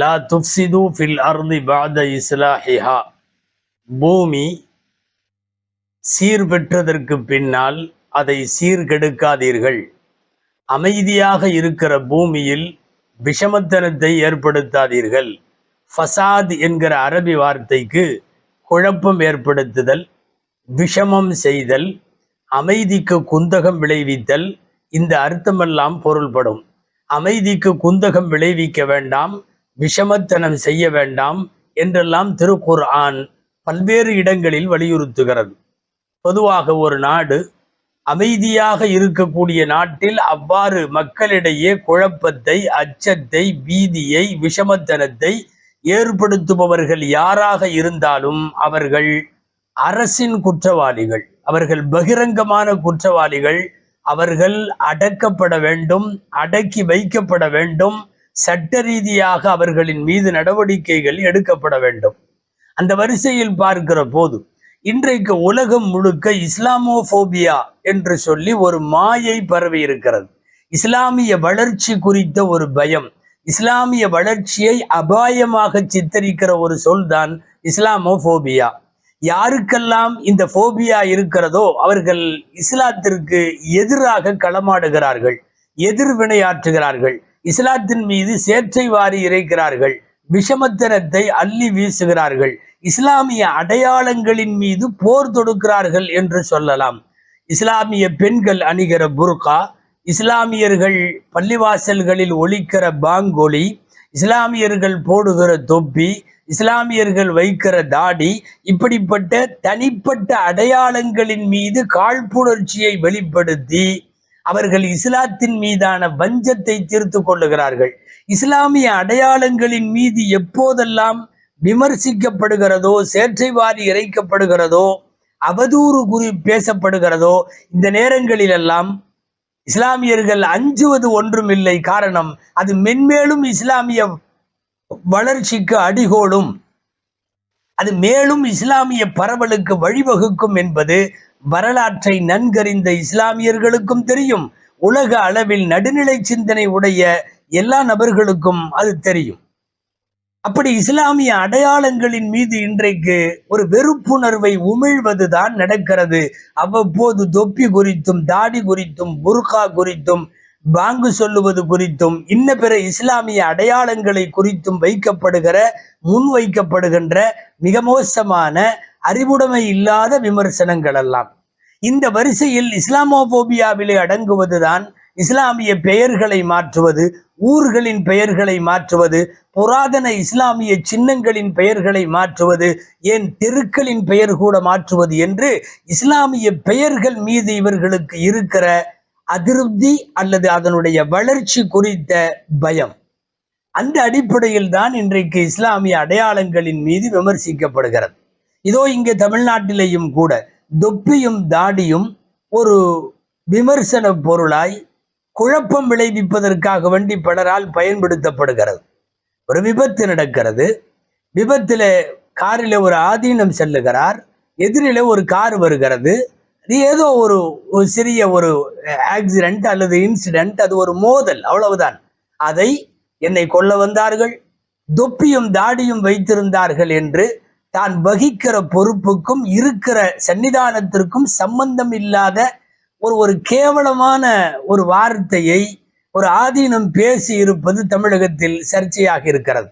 லா துப்சிது fill அர்தி பாத இஸ்லாஹிஹா பூமி சீர்பெற்றதற்கு பின்னால் அதை சீர்கெடுக்காதீர்கள். அமைதியாக இருக்கிற பூமியில் விஷமத்தனத்தை ஏற்படுத்தாதீர்கள். ஃபசாத் என்கிற அரபி வார்த்தைக்கு குழப்பம் ஏற்படுத்துதல் விஷமம் செய்தல் அமைதிக்கு குந்தகம் விளைவித்தல் இந்த அர்த்தமெல்லாம் பொருள்படும். அமைதிக்கு குந்தகம் விளைவிக்க வேண்டாம். விஷமத்தனம் செய்ய வேண்டாம் என்றெல்லாம் திருக்குர் ஆன் பல்வேறு இடங்களில் வலியுறுத்துகிறது. பொதுவாக ஒரு நாடு அமைதியாக இருக்கக்கூடிய நாட்டில் அவ்வாறு மக்களிடையே குழப்பத்தை அச்சத்தை பீதியை விஷமத்தனத்தை ஏற்படுத்துபவர்கள் யாராக இருந்தாலும் அவர்கள் அரசின் குற்றவாளிகள் அவர்கள் பகிரங்கமான குற்றவாளிகள் அவர்கள் அடக்கப்பட வேண்டும் அடக்கி வைக்கப்பட வேண்டும் சட்ட ரீதியாக அவர்களின் மீது நடவடிக்கைகள் எடுக்கப்பட வேண்டும். அந்த வரிசையில் பார்க்கிற போது இன்றைக்கு உலகம் முழுக்க இஸ்லாமோபோபியா என்று சொல்லி ஒரு மாயை பரவி இருக்கிறது. இஸ்லாமிய வளர்ச்சி குறித்த ஒரு பயம் இஸ்லாமிய வளர்ச்சியை அபாயமாக சித்தரிக்கிற ஒரு சொல்தான் இஸ்லாமோபோபியா. யாருக்கெல்லாம் இந்த போபியா இருக்கிறதோ அவர்கள் இஸ்லாத்திற்கு எதிராக களமாடுகிறார்கள் எதிர்வினையாற்றுகிறார்கள் இஸ்லாத்தின் மீது சேற்றை வாரி இறைக்கிறார்கள். விஷமத்தனத்தை அள்ளி வீசுகிறார்கள். இஸ்லாமிய அடையாளங்களின் மீது போர் தொடுக்கிறார்கள் என்று சொல்லலாம். இஸ்லாமிய பெண்கள் அணிகிற புர்கா இஸ்லாமியர்கள் பள்ளிவாசல்களில் ஒழிக்கிற பாங்கொலி இஸ்லாமியர்கள் போடுகிற தொப்பி இஸ்லாமியர்கள் வைக்கிற தாடி இப்படிப்பட்ட தனிப்பட்ட அடையாளங்களின் மீது காழ்ப்புணர்ச்சியை வெளிப்படுத்தி அவர்கள் இஸ்லாத்தின் மீதான வஞ்சத்தை தீர்த்து கொள்ளுகிறார்கள். இஸ்லாமிய அடையாளங்களின் மீது எப்போதெல்லாம் விமர்சிக்கப்படுகிறதோ சேற்றை வாரி இறைக்கப்படுகிறதோ அவதூறு குறி பேசப்படுகிறதோ இந்த நேரங்களிலெல்லாம் இஸ்லாமியர்கள் அஞ்சுவது ஒன்றுமில்லை காரணம் அது மென்மேலும் இஸ்லாமிய வளர்ச்சிக்கு அடிகோடும் அது மேலும் இஸ்லாமிய பரவலுக்கு வழிவகுக்கும் என்பது வரலாற்றை நன்கறிந்த இஸ்லாமியர்களுக்கும் தெரியும். உலக அளவில் நடுநிலை சிந்தனை உடைய எல்லா நபர்களுக்கும் அது தெரியும். அப்படி இஸ்லாமிய அடையாளங்களின் மீது இன்றைக்கு ஒரு வெறுப்புணர்வை உமிழ்வதுதான் நடக்கிறது. அவ்வப்போது தொப்பி குறித்தும் தாடி குறித்தும் புர்கா குறித்தும் பாங்கு சொல்லுவது குறித்தும் இன்ன பிற இஸ்லாமிய அடையாளங்களை குறித்தும் வைக்கப்படுகிற முன் வைக்கப்படுகின்ற மிக மோசமான அறிவுடைமை இல்லாத விமர்சனங்கள் எல்லாம். இந்த வரிசையில் இஸ்லாமோபோபியாவிலே அடங்குவதுதான் இஸ்லாமிய பெயர்களை மாற்றுவது ஊர்களின் பெயர்களை மாற்றுவது புராதன இஸ்லாமிய சின்னங்களின் பெயர்களை மாற்றுவது ஏன் தெருக்களின் பெயர் கூட மாற்றுவது என்று இஸ்லாமிய பெயர்கள் மீது இவர்களுக்கு இருக்கிற அதிருப்தி அல்லது அதனுடைய வளர்ச்சி குறித்த பயம். அந்த அடிப்படையில் தான் இன்றைக்கு இஸ்லாமிய அடையாளங்களின் மீது விமர்சிக்கப்படுகிறது. இதோ இங்கே தமிழ்நாட்டிலேயும் கூட தொப்பியும் தாடியும் ஒரு விமர்சன பொருளாய் குழப்பம் விளைவிப்பதற்காக வேண்டி பலரால் பயன்படுத்தப்படுகிறது. ஒரு விபத்து நடக்கிறது. விபத்தில் காரில் ஒரு ஆதீனம் செல்லுகிறார். எதிரில ஒரு கார் வருகிறது. இது ஏதோ ஒரு ஒரு சிறிய ஒரு ஆக்சிடென்ட் அல்லது இன்சிடென்ட் அது ஒரு மோதல் அவ்வளவுதான். அதை என்னை கொல்ல வந்தார்கள். தொப்பியும் தாடியும் வைத்திருந்தார்கள் என்று தான் வகிக்கிற பொறுப்புக்கும் இருக்கிற சன்னிதானத்திற்கும் சம்பந்தம் இல்லாத ஒரு ஒரு கேவலமான ஒரு வார்த்தையை ஒரு ஆதீனம் பேசி இருப்பது தமிழகத்தில் சர்ச்சையாக இருக்கிறது.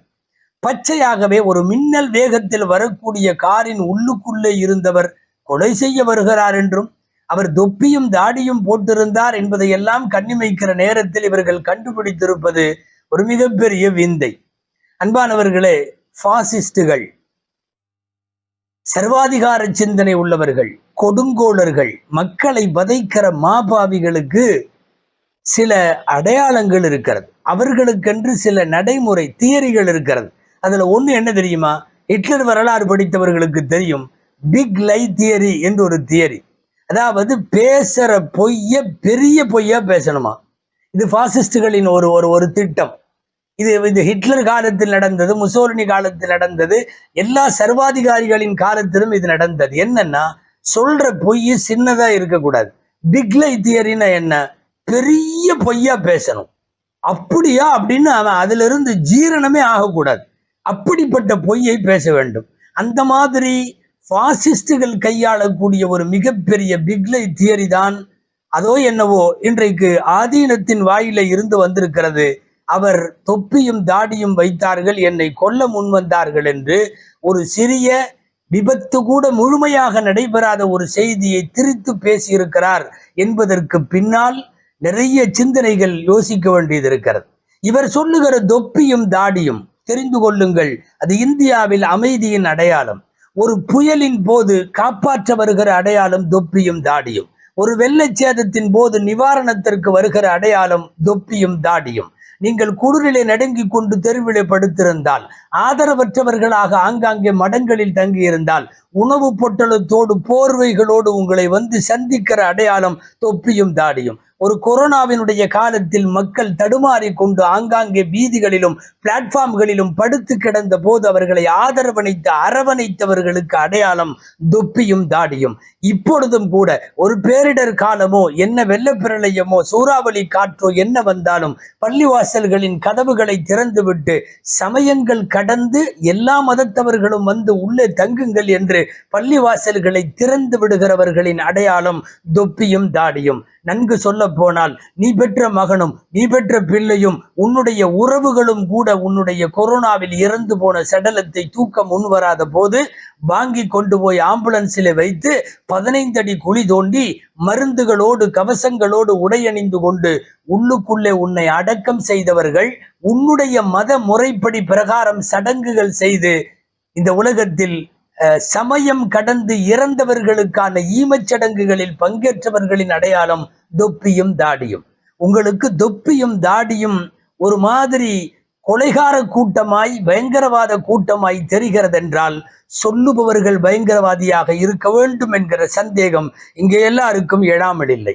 பச்சையாகவே ஒரு மின்னல் வேகத்தில் வரக்கூடிய காரின் உள்ளுக்குள்ளே இருந்தவர் கொலை செய்ய வருகிறார் என்றும் அவர் தொப்பியும் தாடியும் போட்டிருந்தார் என்பதையெல்லாம் கண்ணிமைக்கிற நேரத்தில் இவர்கள் கண்டுபிடித்திருப்பது ஒரு மிகப்பெரிய விந்தை. அன்பானவர்களே ஃபாசிஸ்டுகள் சர்வாதிகார சிந்தனை உள்ளவர்கள் கொடுங்கோளர்கள் மக்களை வதைக்கிற மாபாவிகளுக்கு சில அடையாளங்கள் இருக்கிறது. அவர்களுக்கென்று சில நடைமுறை தியரிகள் இருக்கிறது. அதில் ஒன்று என்ன தெரியுமா? ஹிட்லர் வரலாறு படித்தவர்களுக்கு தெரியும். பிக் லை தியரி என்று ஒரு தியரி. அதாவது பேசுகிற பொய்ய பெரிய பொய்யா பேசணுமா? இது பாசிஸ்டுகளின் ஒரு ஒரு ஒரு திட்டம். இது இது ஹிட்லர் காலத்தில் நடந்தது முசோலினி காலத்தில் நடந்தது எல்லா சர்வாதிகாரிகளின் காலத்திலும் இது நடந்தது. என்னன்னா சொல்ற பொய் சின்னதா இருக்கக்கூடாது. பிக்லை தியரின்னா என்ன? பெரிய பொய்யா பேசணும். அப்படியா அப்படின்னு அவன் அதிலிருந்து ஜீரணமே ஆகக்கூடாது. அப்படிப்பட்ட பொய்யை பேச வேண்டும். அந்த மாதிரி பாசிஸ்டுகள் கையாளக்கூடிய ஒரு மிகப்பெரிய பிக்லை தியரி தான் அதோ என்னவோ இன்றைக்கு ஆதீனத்தின் வாயில இருந்து வந்திருக்கிறது. அவர் தொப்பியும் தாடியும் வைத்தார்கள் என்னை கொல்ல முன்வந்தார்கள் என்று ஒரு சிறிய விபத்து கூட முழுமையாக நடைபெறாத ஒரு செய்தியை திரித்து பேசியிருக்கிறார் என்பதற்கு பின்னால் நிறைய சிந்தனைகள் யோசிக்க வேண்டியது இருக்கிறது இவர் சொல்லுகிற தொப்பியும் தாடியும் தெரிந்து கொள்ளுங்கள் அது இந்தியாவில் அமைதியின் அடையாளம். ஒரு புயலின் போது காப்பாற்ற வருகிற அடையாளம் தொப்பியும் தாடியும். ஒரு வெள்ளச்சேதத்தின் போது நிவாரணத்திற்கு வருகிற அடையாளம் தொப்பியும் தாடியும். நீங்கள் குளிரிலே நடுங்கிக் கொண்டு தெருவிலே படுத்திருந்தால் ஆதரவற்றவர்களாக ஆங்காங்கே மடங்களில் தங்கியிருந்தால் உணவு பொட்டலத்தோடு போர்வைகளோடு உங்களை வந்து சந்திக்கிற அடையாளம் தொப்பியும் தாடியும். ஒரு கொரோனாவினுடைய காலத்தில் மக்கள் தடுமாறி கொண்டு ஆங்காங்கே வீதிகளிலும் பிளாட்ஃபார்ம்களிலும் படுத்து கிடந்த போது அவர்களை ஆதரவணைத்து அரவணைத்தவர்களுக்கு அடையாளம் தொப்பியும் தாடியும். இப்பொழுதும் கூட ஒரு பேரிடர் காலமோ என்ன வெள்ளப்பிரளயமோ சூறாவளி காற்றோ என்ன வந்தாலும் பள்ளிவாசல்களின் கதவுகளை திறந்துவிட்டு சமயங்கள் கடந்து எல்லா மதத்தவர்களும் வந்து உள்ளே தங்குங்கள் என்று பள்ளிவாசல்களை திறந்து விடுகிறவர்களின் அடையாளம் தொப்பியும் தாடியும். நன்கு சொல்ல போனால் நீ பெற்ற மகனும் நீ பெற்ற பிள்ளையும் உன்னுடைய உறவுகளும் கூட உன்னுடைய கொரோனாவில் இறந்து போன சடலத்தை தூக்க முன்வராத போது வாங்கி கொண்டு போய் ஆம்புலன்ஸில் வைத்து பதினைந்து அடி குழி தோண்டி மருந்துகளோடு கவசங்களோடு உடையணிந்து கொண்டு உள்ளுக்குள்ளே உன்னை அடக்கம் செய்தவர்கள் உன்னுடைய மத முறைப்படி பிரகாரம் சடங்குகள் செய்து இந்த உலகத்தில் சமயம் கடந்து இறந்தவர்களுக்கான ஈமச் சடங்குகளில் பங்கேற்றவர்களின் அடையாளம் தொப்பியும் தாடியும். உங்களுக்கு தொப்பியும் தாடியும் ஒரு மாதிரி கொலைகார கூட்டமாய் பயங்கரவாத கூட்டமாய் தெரிகிறதென்றால் சொல்லுபவர்கள் பயங்கரவாதியாக இருக்க வேண்டும் என்கிற சந்தேகம் இங்கே எல்லாருக்கும் எழாமல் இல்லை